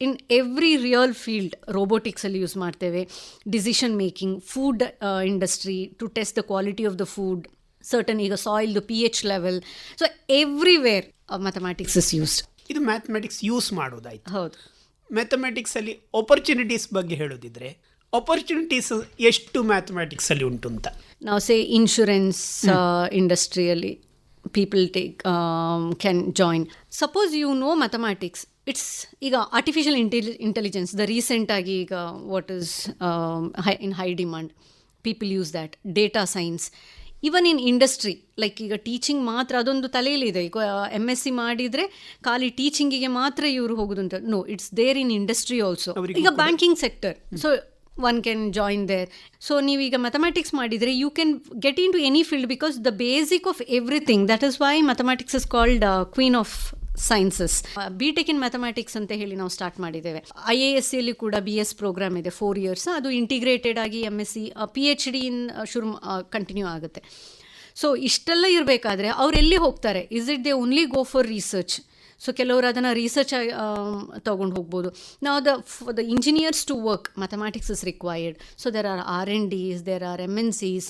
in every real field ರೋಬೋಟಿಕ್ಸಲ್ಲಿ use ಮಾಡ್ತೇವೆ. Decision making food industry to test the quality of the food certain ಈಗ ಸಾಯಿಲ್ದು P H level so everywhere mathematics is used ಇದು mathematics use ಮಾಡೋದಾಯ್ತು ಹೌದು. ಮ್ಯಾಥಮೆಟಿಕ್ಸಲ್ಲಿ opportunities ಬಗ್ಗೆ ಹೇಳೋದಿದ್ರೆ opportunities ಎಷ್ಟು ಮ್ಯಾಥಮೆಟಿಕ್ಸಲ್ಲಿ ಉಂಟು ಅಂತ? ನಾವು ಸೇ ಇನ್ಶೂರೆನ್ಸ್ ಇಂಡಸ್ಟ್ರಿಯಲ್ಲಿ people take can join suppose you know mathematics it's ಈಗ ಆರ್ಟಿಫಿಷಿಯಲ್ ಇಂಟೆಲಿ ಇಂಟೆಲಿಜೆನ್ಸ್ ದ ರೀಸೆಂಟಾಗಿ ಈಗ what is high in high demand people use that data science even in industry like ಈಗ ಟೀಚಿಂಗ್ ಮಾತ್ರ ಅದೊಂದು ತಲೆಯಲ್ಲಿದೆ ಈಗ ಎಂ ಎಸ್ ಸಿ ಮಾಡಿದರೆ ಖಾಲಿ ಟೀಚಿಂಗಿಗೆ ಮಾತ್ರ ಇವರು ಹೋಗೋದು ಅಂತ no it's there in industry also ಈಗ banking sector so one can join there so ನೀವೀಗ ಮ್ಯಾಥಮೆಟಿಕ್ಸ್ ಮಾಡಿದರೆ you can get into any field because the basic of everything that is why mathematics is called queen of sciences. B tech in mathematics ಅಂತ ಹೇಳಿ ನಾವು start ಮಾಡಿದ್ದೇವೆ. I A S ಸಿಯಲ್ಲಿ ಕೂಡ B S program ಇದೆ four years ಅದು integrated ಆಗಿ M S C P H D in ಶುರು ಕಂಟಿನ್ಯೂ ಆಗುತ್ತೆ. ಸೊ ಇಷ್ಟೆಲ್ಲ ಇರಬೇಕಾದ್ರೆ ಅವ್ರು ಎಲ್ಲಿ ಹೋಗ್ತಾರೆ? Is it they only go for research so ಕೆಲವರು ಅದನ್ನು ರಿಸರ್ಚ್ ತೊಗೊಂಡು ಹೋಗ್ಬೋದು. ನಾವು the the engineers to work mathematics is required so there are R N Ds there are M N Cs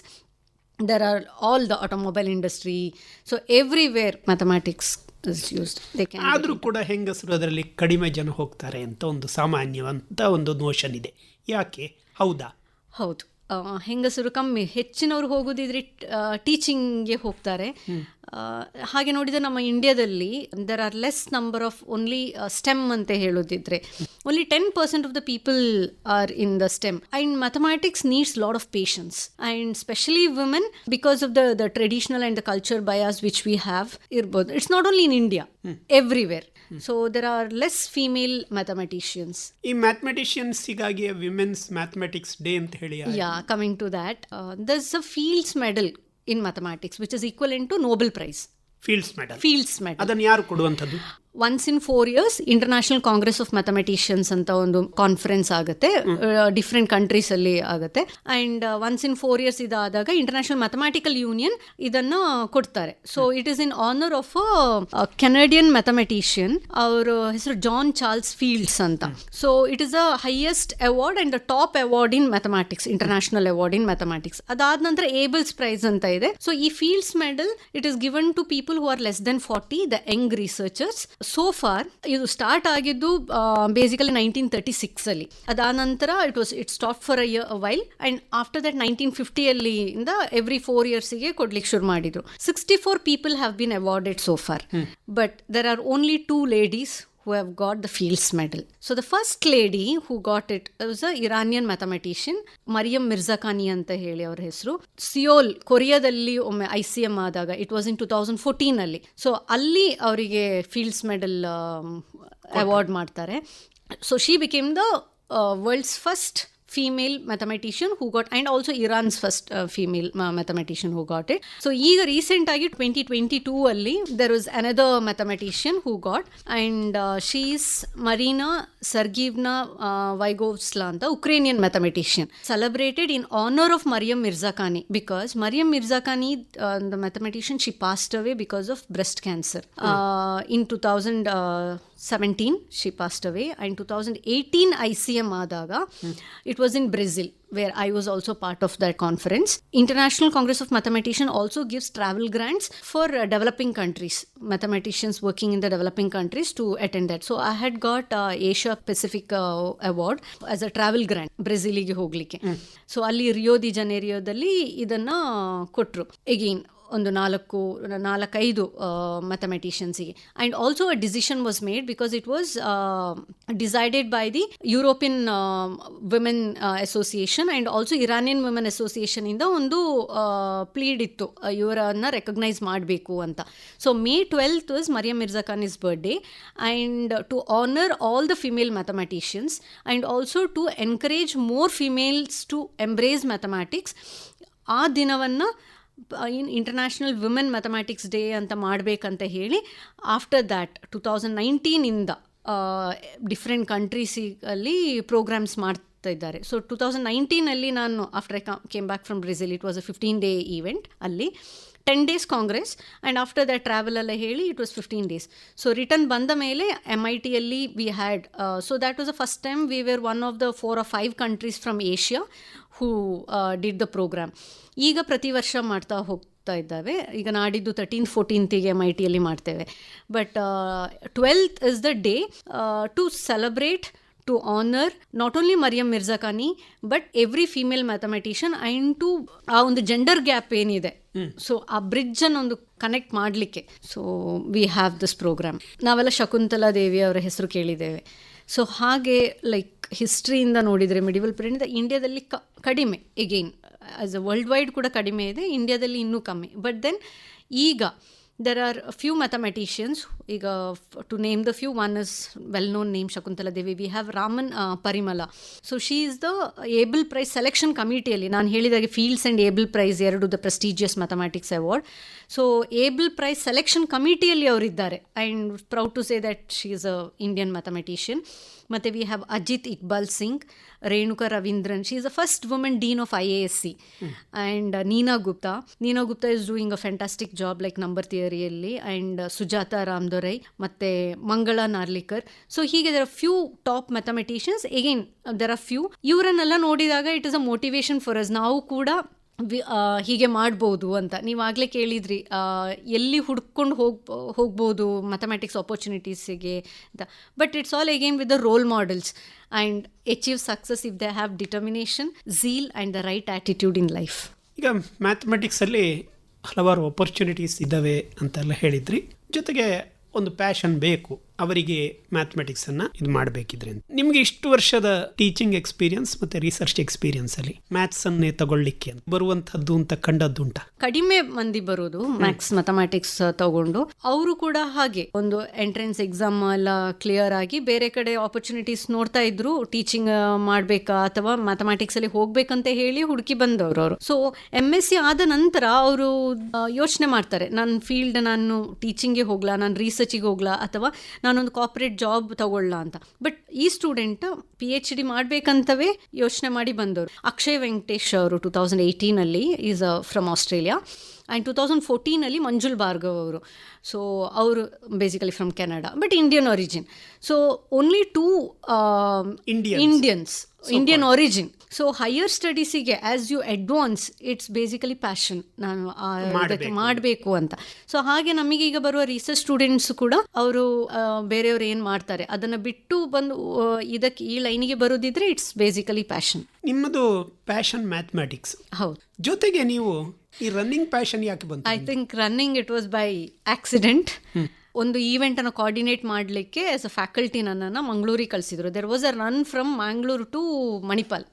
there are all the automobile industry so everywhere mathematics ಆದರೂ ಕೂಡ ಹೆಂಗಸರು ಅದರಲ್ಲಿ ಕಡಿಮೆ ಜನ ಹೋಗ್ತಾರೆ ಅಂತ ಒಂದು ಸಾಮಾನ್ಯವಂತ ಒಂದು ನೋಷನ್ ಇದೆ. ಯಾಕೆ? ಹೌದಾ? ಹೌದು. ಹೆಂಗಸರು ಕಮ್ಮಿ ಹೆಚ್ಚಿನವರು ಹೋಗೋದಿದ್ರೆ ಟೀಚಿಂಗ್ಗೆ ಹೋಗ್ತಾರೆ. ಹಾಗೆ ನೋಡಿದರೆ ನಮ್ಮ ಇಂಡಿಯಾದಲ್ಲಿ there are less number of only STEM ಅಂತ ಹೇಳೋದಿದ್ರೆ only ten percent of the people are in the STEM and mathematics needs lot of patience and specially women because of the the traditional and the culture bias which we have ಇರ್ಬೋದು. It's not only in India everywhere so there are less female mathematicians ಈ mathematicians women's mathematics day ಅಂತ ಹೇಳಿ yeah coming to that this a Fields medal in mathematics which is equal in to Nobel prize Fields medal Fields medal ಅದನ್ನ ಯಾರು ಕೊಡುವಂಥದ್ದು? Once in four years international congress of mathematicians ಅಂತ ಒಂದು conference ಆಗುತ್ತೆ. Different countries ಅಲ್ಲಿ ಆಗುತ್ತೆ. And once in four years ಇದಾದಾಗ international mathematical union ಇದನ್ನ ಕೊಡ್ತಾರೆ. So it is in honour of Canadian mathematician ಅವರ ಹೆಸರು ಜಾನ್ ಚಾರ್ಲ್ಸ್ ಫೀಲ್ಡ್ಸ್ ಅಂತ. So it is a highest award and the top award in mathematics international award in mathematics ಅದಾದ ನಂತರ Abel's prize ಅಂತ ಇದೆ. So ಈ Fields medal it is given to people who are less than forty the young researchers so for ಇದು start ಆಗಿದ್ದು basically nineteen thirty six ಅಲ್ಲಿ. ಅದಾದ ನಂತರ it was it stop for a while and after that nineteen ಫಿಫ್ಟಿಯಲ್ಲಿ ಇಂದ every four ಇಯರ್ಸ್ಗೆ ಕೊಡ್ಲಿಕ್ಕೆ ಶುರು ಮಾಡಿದ್ರು. Sixty four people have been awarded so far but there are only two ladies who have got the Fields Medal. So the first lady who got it was a Iranian mathematician, Mariam Mirzakhani ಅಂತ ಹೇಳಿ ಅವ್ರ ಹೆಸರು Seoul ಕೊರಿಯಾದಲ್ಲಿ ಒಮ್ಮೆ I ICM M ಆದಾಗ it was in two So ಫೋರ್ಟೀನಲ್ಲಿ so Fields Medal Fields medal award ಮಾಡ್ತಾರೆ so she became the world's first female mathematician who got and also Iran's first uh, female uh, mathematician who got it. So ಈಗ recent ಆಗಿ twenty twenty two ಅಲ್ಲಿ there was another mathematician who got and she's Marina Sergeevna ವೈಗೋವ್ಸ್ಲಾ ಅಂತ Ukrainian mathematician celebrated in honour of Maryam Mirzakhani because Maryam Mirzakhani the mathematician she passed away because of breast cancer in two thousand seventeen she passed away and two thousand eighteen I C M ಆದಾಗ it was in Brazil, where I was also part of that conference. International Congress of Mathematicians also gives travel grants for uh, developing countries, mathematicians working in the developing countries to attend that. So I had got uh, Asia Pacific uh, Award as a travel grant ಬ್ರೆಜಿಲಿಗೆ So so Rio de Janeiro, ಜನೇರಿಯೋದಲ್ಲಿ Idana ಕೊಟ್ಟರು again ಒಂದು ನಾಲ್ಕು, ನಾಲ್ಕೈದು ಮ್ಯಾಥಮೆಟಿಷಿಯನ್ಸಿಗೆ and also a decision was made because it was decided by the European women association and also Iranian women ಅಸೋಸಿಯೇಷನಿಂದ ಒಂದು plead ಇತ್ತು. ಇವರನ್ನು recognise ಮಾಡಬೇಕು ಅಂತ. So May twelfth was Maryam Mirzakhani is birthday and to honour all the female mathematicians and also to encourage more females to embrace mathematics ಆ ದಿನವನ್ನು in international women mathematics day ಅಂತ ಮಾಡಬೇಕಂತ ಹೇಳಿ after that two thousand ನೈನ್ಟೀನಿಂದ different ಕಂಟ್ರೀಸಿಗಲ್ಲಿ programmes ಮಾಡ್ತಾ ಇದ್ದಾರೆ. So two thousand ನೈನ್ಟೀನಲ್ಲಿ ನಾನು after I came back from Brazil it was a fifteen day event ಅಲ್ಲಿ. Ten days congress and after that travel ಎಲ್ಲ ಹೇಳಿ it was fifteen days so return ಬಂದ ಮೇಲೆ M I ಟಿಯಲ್ಲಿ we had so that was a first time we were one of the four or five countries from Asia who did the programme ಈಗ ಪ್ರತಿ ವರ್ಷ ಮಾಡ್ತಾ ಹೋಗ್ತಾ ಇದ್ದಾವೆ. ಈಗ ನಾಡಿದ್ದು ತರ್ಟೀನ್ ಫೋರ್ಟೀನ್ತಿಗೆ ಎಂ ಐ ಟಿಯಲ್ಲಿ ಮಾಡ್ತೇವೆ. But twelfth is the day to celebrate to honour not only Maryam Mirzakhani but every female mathematician and to ಆ ಒಂದು ಜೆಂಡರ್ ಗ್ಯಾಪ್ ಏನಿದೆ. ಸೊ ಆ ಬ್ರಿಡ್ಜ್ ಅನ್ನು ಒಂದು ಕನೆಕ್ಟ್ ಮಾಡಲಿಕ್ಕೆ. So we have this programme ನಾವೆಲ್ಲ ಶಕುಂತಲಾ ದೇವಿ ಅವರ ಹೆಸರು ಕೇಳಿದ್ದೇವೆ. ಸೊ ಹಾಗೆ ಲೈಕ್ ಹಿಸ್ಟ್ರಿಯಿಂದ ನೋಡಿದರೆ ಮಿಡಿವಲ್ ಪೀರಿಯಡ್ ಇಂಡಿಯಾದಲ್ಲಿ ಕ ಕಡಿಮೆ again as a world wide ಕೂಡ ಕಡಿಮೆ ಇದೆ ಇಂಡಿಯಾದಲ್ಲಿ ಇನ್ನೂ ಕಮ್ಮಿ. ಬಟ್ ದೆನ್ ಈಗ there ಆರ್ ಫ್ಯೂ ಮ್ಯಾಥಮೆಟಿಷಿಯನ್ಸ್ ಈಗ to name the few one is well known name shakuntala Devi we have Raman Parimala so so, she the Abel prize selection ಕಮಿಟಿಯಲ್ಲಿ ನಾನು ಹೇಳಿದಾಗೆ ಫೀಲ್ಡ್ಸ್ ಆ್ಯಂಡ್ ಏಬಲ್ ಪ್ರೈಸ್ ಎರಡು the prestigious mathematics award so Abel prize selection ಕಮಿಟಿಯಲ್ಲಿ ಅವರಿದ್ದಾರೆ. And proud to say that she is a Indian mathematician ಮತ್ತು we have Ajit Iqbal Singh Renuka Ravindran she is a first women dean of I A S C and Neena Gupta Neena Gupta is doing a fantastic job like number ಥಿಯರಿಯಲ್ಲಿ and Sujatha Ramdorai ಮತ್ತು Mangala Narlikar so ಹೀಗೆ there are few top mathematicians again there are few ಇವರನ್ನೆಲ್ಲ ನೋಡಿದಾಗ it is a motivation for us ನಾವು ಕೂಡ V ಹೀಗೆ ಮಾಡ್ಬೋದು ಅಂತ. ನೀವು ಆಗಲೇ ಕೇಳಿದ್ರಿ ಎಲ್ಲಿ ಹುಡ್ಕೊಂಡು ಹೋಗ್, ಹೋಗ್ಬೋದು ಮ್ಯಾಥಮೆಟಿಕ್ಸ್ ಆಪರ್ಚುನಿಟೀಸಿಗೆ ಅಂತ. But it's all again with the role models and achieve success if they have determination zeal and the right attitude in life ಈಗ ಮ್ಯಾಥಮೆಟಿಕ್ಸಲ್ಲಿ ಹಲವಾರು ಅಪರ್ಚುನಿಟೀಸ್ ಇದ್ದಾವೆ ಅಂತೆಲ್ಲ ಹೇಳಿದ್ರಿ. ಜೊತೆಗೆ ಒಂದು ಪ್ಯಾಷನ್ ಬೇಕು. ಅವರಿಗೆ ಮ್ಯಾಥಮೆಟಿಕ್ಸನ್ನು ಇದು ಮಾಡಬೇಕಿದ್ರೆ ನಿಮ್ಗೆ ಇಷ್ಟು ವರ್ಷದ ಟೀಚಿಂಗ್ ಎಕ್ಸ್ಪೀರಿಯನ್ಸ್ ಮತ್ತೆ ರಿಸರ್ಚ್ ಎಕ್ಸ್ಪೀರಿಯನ್ಸ್ ಅಲ್ಲಿ ಮ್ಯಾಥ್ಸನ್ನೇ ತಗೊಳ್ಳಿಕ್ಕೆ ಬರುವಂಥದ್ದು ಅಂತ ಕಂಡದ್ದುಂಟ ಕಡಿಮೆ ಮಂದಿ ಬರೋದು ಮ್ಯಾಥ್ಸ್ ಮ್ಯಾಥಮೆಟಿಕ್ಸ್ ತಗೊಂಡು. ಅವರು ಕೂಡ ಹಾಗೆ ಒಂದು ಎಂಟ್ರೆನ್ಸ್ ಎಕ್ಸಾಮ್ ಎಲ್ಲ ಕ್ಲಿಯರ್ ಆಗಿ ಬೇರೆ ಕಡೆ ಆಪರ್ಚುನಿಟೀಸ್ ನೋಡ್ತಾ ಇದ್ರು ಟೀಚಿಂಗ್ ಮಾಡಬೇಕಾ ಅಥವಾ ಮ್ಯಾಥಮೆಟಿಕ್ಸ್ ಅಲ್ಲಿ ಹೋಗ್ಬೇಕಂತ ಹೇಳಿ ಹುಡುಕಿ ಬಂದವರು ಅವರು. ಸೊ ಎಂ ಎಸ್ ಸಿ ಆದ ನಂತರ ಅವರು ಯೋಚನೆ ಮಾಡ್ತಾರೆ. ನನ್ನ ಫೀಲ್ಡ್ ನಾನು ಟೀಚಿಂಗ್ಗೆ ಹೋಗ್ಲಾ ನಾನು ರಿಸರ್ಚಿಗೆ ಹೋಗ್ಲಾ ಅಥವಾ ನಾನೊಂದು ಕಾರ್ಪೊರೇಟ್ ಜಾಬ್ ತಗೊಳ್ಳ ಅಂತ. ಬಟ್ ಈ ಸ್ಟೂಡೆಂಟ್ ಪಿ ಎಚ್ ಡಿ ಮಾಡಬೇಕಂತವೇ ಯೋಚನೆ ಮಾಡಿ ಬಂದವರು. ಅಕ್ಷಯ್ ವೆಂಕಟೇಶ್ ಅವರು two thousand ಏಯ್ಟೀನಲ್ಲಿ is from Australia and two thousand ಫೋರ್ಟೀನಲ್ಲಿ Manjul Bhargav ಅವರು. ಸೊ ಅವರು basically from Canada but Indian origin so only two. Indians Indian origin so higher ಸ್ಟಡೀಸಿಗೆ as you advance it's basically passion ನಾನು ಅದಕ್ಕೆ ಮಾಡಬೇಕು. ಅಂತ. ಸೊ ಹಾಗೆ ನಮಗೆ ಈಗ ಬರುವ ರಿಸರ್ಚ್ ಸ್ಟೂಡೆಂಟ್ಸ್ ಕೂಡ ಅವರು ಬೇರೆಯವರು ಏನು ಮಾಡ್ತಾರೆ ಅದನ್ನು ಬಿಟ್ಟು ಬಂದು ಇದಕ್ಕೆ ಈ ಲೈನಿಗೆ ಬರೋದಿದ್ರೆ ಇಟ್ಸ್ ಬೇಸಿಕಲಿ ಪ್ಯಾಷನ್ ನಿಮ್ಮದು ಪ್ಯಾಷನ್ ಮ್ಯಾಥಮೆಟಿಕ್ಸ್ ಹೌದು. ಜೊತೆಗೆ ನೀವು ಈ ರನ್ನಿಂಗ್ ಪ್ಯಾಷನ್ ಯಾಕೆ ಬಂತು I think running it was by accident ಒಂದು ಈವೆಂಟ್ ಅನ್ನು ಕೋಆರ್ಡಿನೇಟ್ ಮಾಡಲಿಕ್ಕೆ ಆಸ್ ಅ ಫ್ಯಾಕಲ್ಟಿ ನನ್ನನ್ನು ಮಂಗಳೂರಿಗೆ ಕಳಿಸಿದ್ರು. There was a run from Mangalore to Manipal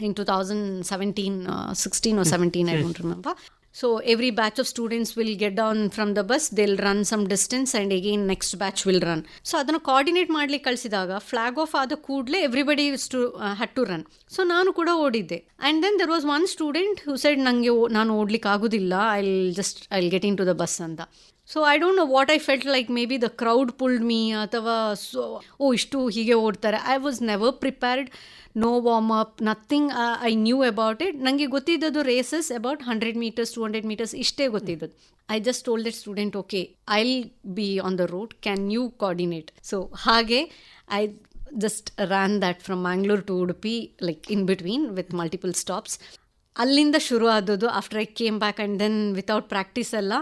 in two thousand seventeen sixteen or seventeen I don't remember so every batch of students will get on from the bus till run some distance and again next batch will run so ಅದನ್ನು coordinate ಮಾಡ್ಲಿಕ್ಕೆ ಕಳಿಸಿದಾಗ flag off ಆದ ಕೂಡಲೇ everybody to had to run so ನಾನು ಕೂಡ ಓಡಿದ್ದೆ. And then there was one student who said ನನಗೆ ನಾನು ಓಡ್ಲಿಕ್ಕೆ ಆಗೋದಿಲ್ಲ. I just I get in to the bus ಅಂತ. So I don't know what I felt like maybe the crowd pulled me ಅಥವಾ so ಓ, ಇಷ್ಟು ಹೀಗೆ ಓಡ್ತಾರೆ. I was never prepared no warm up nothing I knew about it ನನಗೆ ಗೊತ್ತಿದ್ದದು races about hundred metres two hundred metres ಇಷ್ಟೇ ಗೊತ್ತಿದ್ದದು I just told that student okay I be on the road can you coordinate so ಹಾಗೆ I just ran that from Mangalore to Udupi like in between with multiple stops ಅಲ್ಲಿಂದ ಶುರು ಆದದ್ದು after I came back and then without practice ಎಲ್ಲ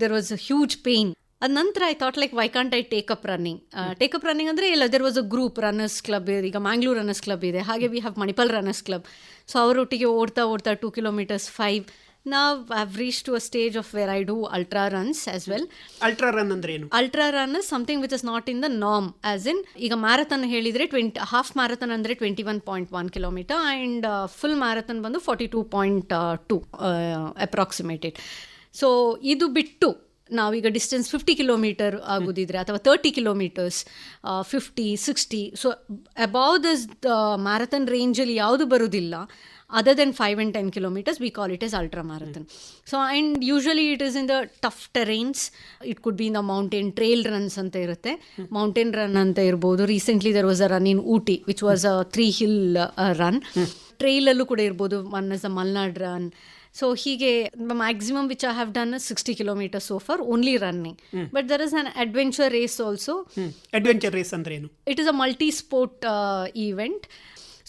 there was a huge pain ಅದ ನಂತರ I thought like why can't I take up running take up running ಅಂದರೆ ಇಲ್ಲ there was a group runners club ಈಗ Mangalore runners club ಇದೆ. ಹಾಗೆ we have Manipal runners club so ಅವರೊಟ್ಟಿಗೆ ಓಡ್ತಾ ಓಡ್ತಾ ಟೂ ಕಿಲೋಮೀಟರ್ಸ್ ಫೈವ್ ನಾವು have reach to a stage of where I do ultra runs as well ultra run ಅಂದ್ರೆ ಏನು? Ultra run something which is not in the NAM as in ಈಗ marathon ಹೇಳಿದರೆ twenty half marathon ಅಂದರೆ twenty one point one kilometre and full marathon ಬಂದು forty two point two approximated so ಇದು ಬಿಟ್ಟು ನಾವೀಗ distance fifty kilometre ಆಗೋದಿದ್ರೆ ಅಥವಾ thirty kilometres fifty sixty so above this marathon ರೇಂಜಲ್ಲಿ ಯಾವುದು ಬರೋದಿಲ್ಲ other than five and ten kilometres we call it as ultra marathon so and usually it is in the tough terrains it could be in the mountain trail runs ಅಂತ ಇರುತ್ತೆ. Mountain run ಅಂತ ಇರ್ಬೋದು. Recently there was a run in Ooty which was a three hill run ಟ್ರೈಲಲ್ಲೂ ಕೂಡ ಇರ್ಬೋದು. One is a Malnad run so ಹೀಗೆ maximum which I have done sixty kilometre so far only running but there is an adventure race also adventure race ಅಂದ್ರೆ ಏನು? It is a multi sport event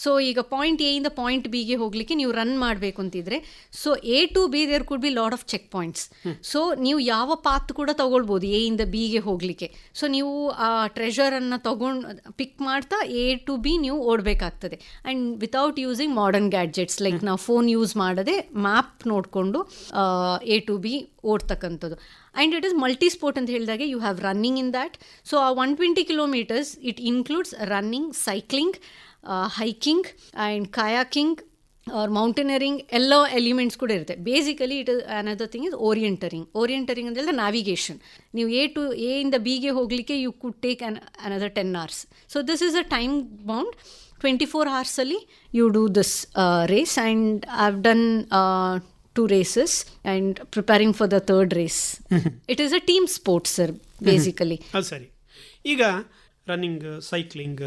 so ಈಗ point A ಇಂದ point ಬಿಗೆ ಹೋಗಲಿಕ್ಕೆ ನೀವು run ಮಾಡಬೇಕು ಅಂತಿದ್ರೆ so A to B there could be lot of check points so ನೀವು ಯಾವ ಪಾತ್ ಕೂಡ ತಗೊಳ್ಬೋದು ಎ ಇಂದ ಬಿಗೆ ಹೋಗಲಿಕ್ಕೆ. ಸೊ ನೀವು ಆ ಟ್ರೆಷರನ್ನು ತಗೊಂಡು ಪಿಕ್ ಮಾಡ್ತಾ ಎ ಟು ಬಿ ನೀವು ಓಡಬೇಕಾಗ್ತದೆ. And without using modern gadgets like ನಾವು ಫೋನ್ ಯೂಸ್ ಮಾಡದೆ ಮ್ಯಾಪ್ ನೋಡಿಕೊಂಡು A to B ಓಡ್ತಕ್ಕಂಥದ್ದು. And it is multi sport ಅಂತ ಹೇಳಿದಾಗೆ you have running in that so ಆ one twenty kilometres it includes running cycling hiking and kayaking or mountaineering ಎಲ್ಲ elements ಕೂಡ ಇರುತ್ತೆ. Basically it another thing is orienteering orienteering ಅಂದ್ರೆ navigation ನೀವು A to A ಇಂದ ಬಿಗೆ ಹೋಗಲಿಕ್ಕೆ you could take an another ten hours so this is a time bound twenty four ಅವರ್ಸಲ್ಲಿ you do this race and I have done two races and preparing for the third race it is a team sports sir basically ಸರಿ. ಈಗ running cycling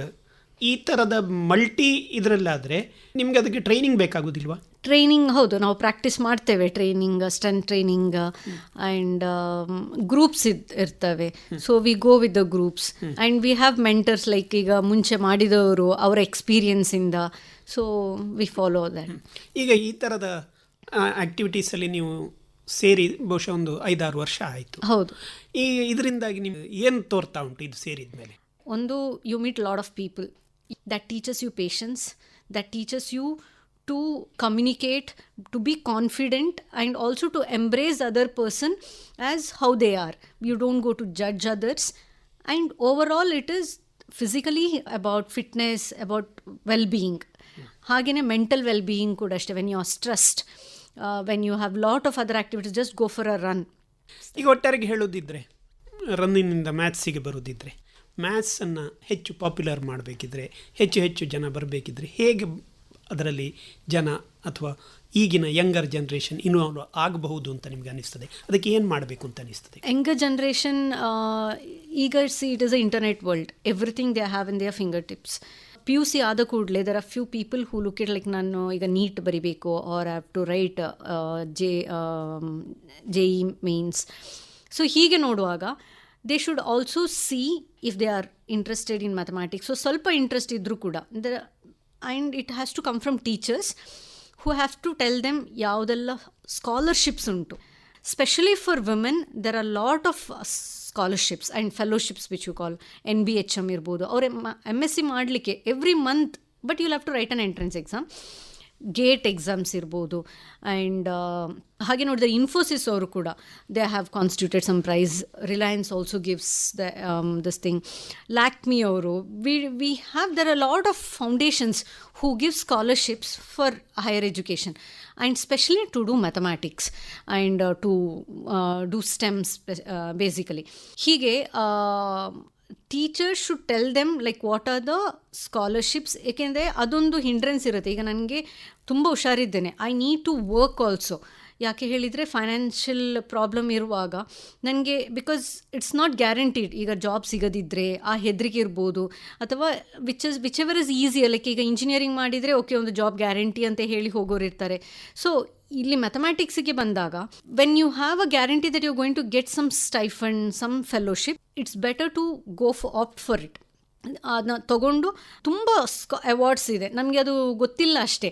ಈ ಥರದ multi ಇದರಲ್ಲಾದರೆ ನಿಮಗೆ ಅದಕ್ಕೆ training ಬೇಕಾಗೋದಿಲ್ವಾ? Training ಹೌದು ನಾವು practice ಮಾಡ್ತೇವೆ training ಸ್ಟನ್ ಟ್ರೈನಿಂಗ್ ಆ್ಯಂಡ್ ಗ್ರೂಪ್ಸ್ ಇದ್ ಇರ್ತವೆ. So we go with the groups and we have mentors like ಈಗ ಮುಂಚೆ ಮಾಡಿದವರು ಅವರ ಎಕ್ಸ್ಪೀರಿಯನ್ಸಿಂದ ಸೊ ವಿ ಫಾಲೋ ದ್ಯಾಟ್ ಈಗ ಈ ಥರದ ಆ್ಯಕ್ಟಿವಿಟೀಸಲ್ಲಿ ನೀವು ಸೇರಿ ಬಹುಶಃ ಒಂದು ಐದಾರು ವರ್ಷ ಆಯಿತು. ಹೌದು. ಈ ಇದರಿಂದಾಗಿ ನಿಮ್ಗೆ ಏನು ತೋರ್ತಾ ಉಂಟು ಇದು ಸೇರಿದ ಮೇಲೆ ಒಂದು you meet lot of people that teachers you patience that teachers you to communicate to be confident and also to embrace other person as how they are you don't go to judge others and overall it is physically about fitness about well being ಹಾಗೆಯೇ mental well being ಕೂಡ ಅಷ್ಟೇ when you are stressed when you have lot of other activities just go for a run ಈಗ ಒಟ್ಟಾರೆಗೆ ಹೇಳೋದಿದ್ರೆ ರನ್ನಿಂದ ಮ್ಯಾಥ್ಸಿಗೆ ಬರೋದಿದ್ರೆ ಮ್ಯಾಥ್ಸನ್ನು ಹೆಚ್ಚು popular ಮಾಡಬೇಕಿದ್ರೆ, ಹೆಚ್ಚು ಹೆಚ್ಚು ಜನ ಬರಬೇಕಿದ್ರೆ ಹೇಗೆ ಅದರಲ್ಲಿ ಜನ ಅಥವಾ ಈಗಿನ ಯಂಗರ್ ಜನ್ರೇಷನ್ ಇನ್ವಾಲ್ವ್ ಆಗಬಹುದು ಅಂತ ನಿಮ್ಗೆ ಅನಿಸ್ತದೆ ಅದಕ್ಕೆ ಏನು ಮಾಡಬೇಕು ಅಂತ ಅನಿಸ್ತದೆ ಯಂಗರ್ ಜನ್ರೇಷನ್ ಈಗ see it is a internet world everything they have in their finger tips P U C ಆದ ಕೂಡಲೇ there are few people who look it like ನಾನು ಈಗ ನೀಟ್ ಬರಿಬೇಕು or have to write J J E means so ಹೀಗೆ ನೋಡುವಾಗ they should also see if they are interested in mathematics so ಸ್ವಲ್ಪ interest ಇದ್ದರೂ ಕೂಡ the and it has to come from teachers who have to tell them ಯಾವುದೆಲ್ಲ scholarships ಉಂಟು. Specially for women there are lot of scholarships and fellowships which you call N B H M ಇರ್ಬೋದು. ಅವ್ರ M S C ಮಾಡಲಿಕ್ಕೆ every month but you have to write an entrance exam GATE exams ಇರ್ಬೋದು and ಹಾಗೆ ನೋಡಿದ್ರೆ ಇನ್ಫೋಸಿಸ್ ಅವರು ಕೂಡ they have constituted some prize Reliance also gives the this thing Lakme ಅವರು we we have there a lot of foundations who give scholarships for higher education and specially to do mathematics and to do stems basically ಹೀಗೆ teachers should tell them like what are the scholarships ಏಕೆಂದರೆ ಅದೊಂದು hindrance ಇರುತ್ತೆ. ಈಗ ನನಗೆ ತುಂಬ ಹುಷಾರಿದ್ದೇನೆ. I need to work also ಯಾಕೆ ಹೇಳಿದರೆ ಫೈನಾನ್ಷಿಯಲ್ ಪ್ರಾಬ್ಲಮ್ ಇರುವಾಗ ನನಗೆ ಬಿಕಾಸ್ ಇಟ್ಸ್ ನಾಟ್ ಗ್ಯಾರಂಟಿಡ್ ಈಗ ಜಾಬ್ ಸಿಗದಿದ್ದರೆ ಆ ಹೆದರಿಕೆ ಇರ್ಬೋದು, ಅಥವಾ which is whichever is easy like ಈಗ ಇಂಜಿನಿಯರಿಂಗ್ ಮಾಡಿದರೆ ಓಕೆ ಒಂದು ಜಾಬ್ ಗ್ಯಾರಂಟಿ ಅಂತ ಹೇಳಿ ಹೋಗೋರು ಇರ್ತಾರೆ. ಸೊ ಇಲ್ಲಿ ಮ್ಯಾಥಮ್ಯಾಟಿಕ್ಸಿಗೆ ಬಂದಾಗ when you have a guarantee that you going to get some stipend some fellowship it's better to go ಫ್ ಆಪ್ಟ್ ಫಾರ್ ಇಟ್ ಅದನ್ನ ತಗೊಂಡು ತುಂಬ ಸ್ಕಾ ಅವಾರ್ಡ್ಸ್ ಇದೆ. ನಮಗೆ ಅದು ಗೊತ್ತಿಲ್ಲ ಅಷ್ಟೇ.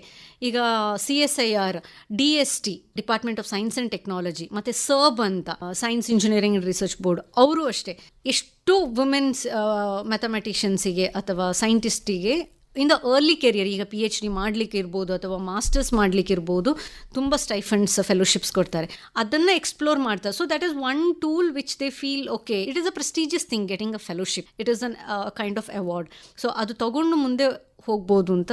ಈಗ C S I R D S T department of science and technology ಮತ್ತು ಸರ್ಬ್ ಅಂತ science engineering and research board ಅವರು ಅಷ್ಟೇ. ಎಷ್ಟು ವುಮೆನ್ಸ್ ಮ್ಯಾಥಮೆಟಿಷಿಯನ್ಸಿಗೆ ಅಥವಾ ಸೈಂಟಿಸ್ಟಿಗೆ ಇನ್ ದ ಅರ್ಲಿ ಕೆರಿಯರ್ ಈಗ ಪಿ ಎಚ್ ಡಿ ಮಾಡಲಿಕ್ಕೆ ಇರ್ಬೋದು ಅಥವಾ ಮಾಸ್ಟರ್ಸ್ ಮಾಡಲಿಕ್ಕೆ ಇರ್ಬೋದು, ತುಂಬ ಸ್ಟೈಫಂಡ್ಸ್ ಫೆಲೋಶಿಪ್ಸ್ ಕೊಡ್ತಾರೆ. ಅದನ್ನು ಎಕ್ಸ್ಪ್ಲೋರ್ ಮಾಡ್ತಾರೆ. So that is one tool which they feel okay it is a prestigious thing getting a fellowship it is an kind of award so ಅದು ತಗೊಂಡು ಮುಂದೆ ಹೋಗ್ಬೋದು ಅಂತ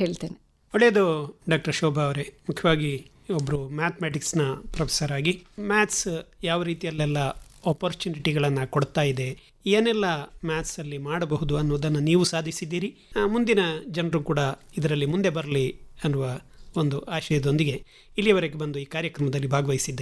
ಹೇಳ್ತೇನೆ. ಒಳ್ಳೆಯದು, ಡಾಕ್ಟರ್ ಶೋಭಾ ಅವರೇ. ಮುಖ್ಯವಾಗಿ ಒಬ್ಬರು ಮ್ಯಾಥಮೆಟಿಕ್ಸ್ನ ಪ್ರೊಫೆಸರ್ ಆಗಿ. ಮ್ಯಾಥ್ಸ್ ಯಾವ ರೀತಿಯಲ್ಲೆಲ್ಲ ಆಪರ್ಚುನಿಟಿಗಳನ್ನು ಕೊಡ್ತಾ ಇದೆ ಏನೆಲ್ಲ ಮ್ಯಾಥ್ಸಲ್ಲಿ ಮಾಡಬಹುದು ಅನ್ನೋದನ್ನು ನೀವು ಸಾಧಿಸಿದ್ದೀರಿ? ಮುಂದಿನ ಜನರು ಕೂಡ ಇದರಲ್ಲಿ ಮುಂದೆ ಬರಲಿ ಅನ್ನುವ ಒಂದು ಆಶಯದೊಂದಿಗೆ ಇಲ್ಲಿಯವರೆಗೆ ಬಂದು ಈ ಕಾರ್ಯಕ್ರಮದಲ್ಲಿ ಭಾಗವಹಿಸಿದ್ದಕ್ಕೆ